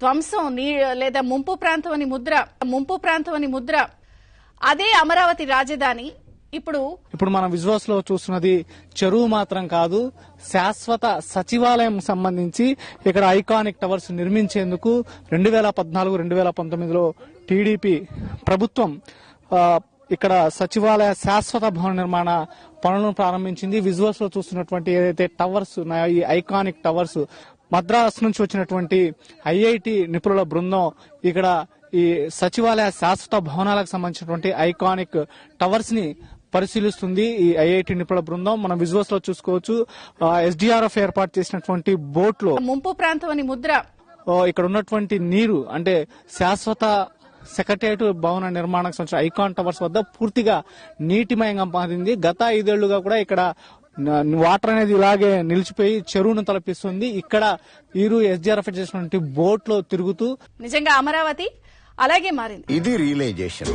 ధ్వంసం నీ లేదా ముంపు ప్రాంతం అని ముద్ర ముంపు ప్రాంతం అని ముద్ర. అదే అమరావతి రాజధాని. ఇప్పుడు ఇప్పుడు మనం విజువల్స్లో చూస్తున్నది చెరువు మాత్రం కాదు శాశ్వత సచివాలయం సంబంధించి ఇక్కడ ఐకానిక్ టవర్స్ నిర్మించేందుకు రెండు వేల పద్నాలుగు రెండు వేల పంతొమ్మిదిలో టీడీపీ ప్రభుత్వం ఇక్కడ సచివాలయ శాశ్వత భవన నిర్మాణ పనులను ప్రారంభించింది. విజువల్స్లో చూస్తున్నటువంటి ఏదైతే టవర్స్ ఉన్నాయో ఈ ఐకానిక్ టవర్స్ మద్రాస్ నుంచి వచ్చినటువంటి ఐఐటి నిపుణుల బృందం ఇక్కడ ఈ సచివాలయ శాశ్వత భవనాలకు సంబంధించినటువంటి ఐకానిక్ టవర్స్ని పరిశీలిస్తుంది ఈ ఐఐటి నిపుణుల బృందం. మనం విజువల్స్లో చూసుకోవచ్చు. ఎస్డిఆర్ఎఫ్ ఏర్పాటు చేసినటువంటి బోట్లో ముంపు ప్రాంతం అని ముద్ర ఇక్కడ ఉన్నటువంటి నీరు అంటే శాశ్వత సెక్రటేరియట్ భవన నిర్మాణానికి సంబంధించిన ఐకాన్ టవర్స్ వద్ద పూర్తిగా నీటిమయంగా మారింది. గత ఐదేళ్ళుగా కూడా ఇక్కడ వాటర్ అనేది ఇలాగే నిలిచిపోయి చెరువును తలపిస్తుంది. ఇక్కడ వీరు ఎస్డిఆర్ఎఫ్ చేసినటువంటి బోట్లో తిరుగుతూ నిజంగా అమరావతి అలాగే మారింది. ఇది రియలైజేషన్.